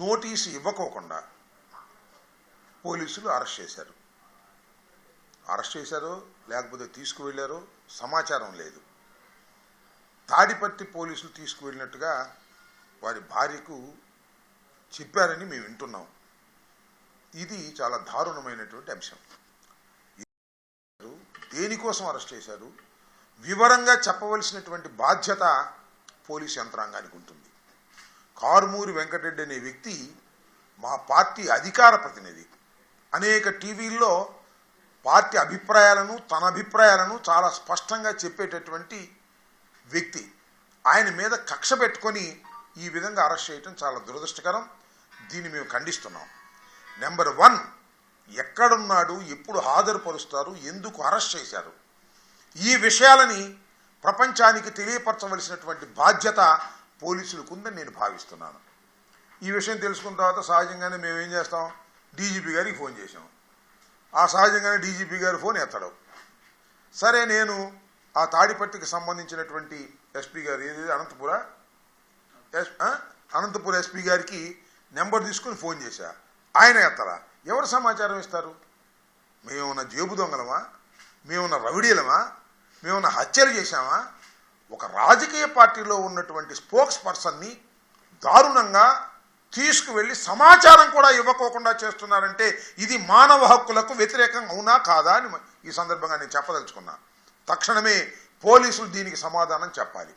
Notice ఇవ్వకోకుండా పోలీసులు arrest చేశారు. Arrest చేశారో లేకపోతే తీసుకువెళ్ళారో సమాచారం లేదు. తాడిపత్తి పోలీసులు తీసుకువెళ్ళినట్టుగా వారి భార్యకు చెప్పారని మేము వింటున్నాం. ఇది చాలా దారుణమైనటువంటి అంశం. దేనికోసం అరెస్ట్ చేశారు? వివరంగా చెప్పవలసినటువంటి బాధ్యత పోలీసు యంత్రాంగానికి ఉంటుంది. కారుమూరి వెంకటరెడ్డి అనే వ్యక్తి మా పార్టీ అధికార ప్రతినిధి. అనేక టీవీల్లో పార్టీ అభిప్రాయాలను తన అభిప్రాయాలను చాలా స్పష్టంగా చెప్పేటటువంటి వ్యక్తి. ఆయన మీద కక్ష పెట్టుకొని ఈ విధంగా అరెస్ట్ చేయటం చాలా దురదృష్టకరం. దీన్ని మేము ఖండిస్తున్నాం. నెంబర్ వన్ ఎక్కడున్నాడు ఎప్పుడు హాజరుపరుస్తారు ఎందుకు అరెస్ట్ చేశారు? ఈ విషయాలని ప్రపంచానికి తెలియపరచవలసినటువంటి బాధ్యత పోలీసులకు ఉందని నేను భావిస్తున్నాను. ఈ విషయం తెలుసుకున్న తర్వాత సహజంగానే మేము ఏం చేస్తాం? డీజీపీ గారికి ఫోన్ చేసాం ఆ సహజంగానే డీజీపీ గారు ఫోన్ ఎత్తడం. సరే నేను ఆ తాడిపట్టికి సంబంధించినటువంటి ఎస్పీ గారు ఏది? అనంతపుర? ఎస్ అనంతపురం ఎస్పీ గారికి నెంబర్ తీసుకుని ఫోన్ చేశా. ఆయన ఎత్తరా? ఎవరు సమాచారం ఇస్తారు? మేమున్న జేబు దొంగలమా? మేమున్న రవిడీలమా మేమున్న హత్యలు చేశామా? ఒక రాజకీయ పార్టీలో ఉన్నటువంటి స్పోక్స్ పర్సన్ని దారుణంగా తీసుకువెళ్ళి సమాచారం కూడా ఇవ్వకోకుండా చేస్తున్నారంటే ఇది మానవ హక్కులకు వ్యతిరేకం అవునా కాదా అని ఈ సందర్భంగా నేను చెప్పదలుచుకున్నా. తక్షణమే పోలీసులు దీనికి సమాధానం చెప్పాలి.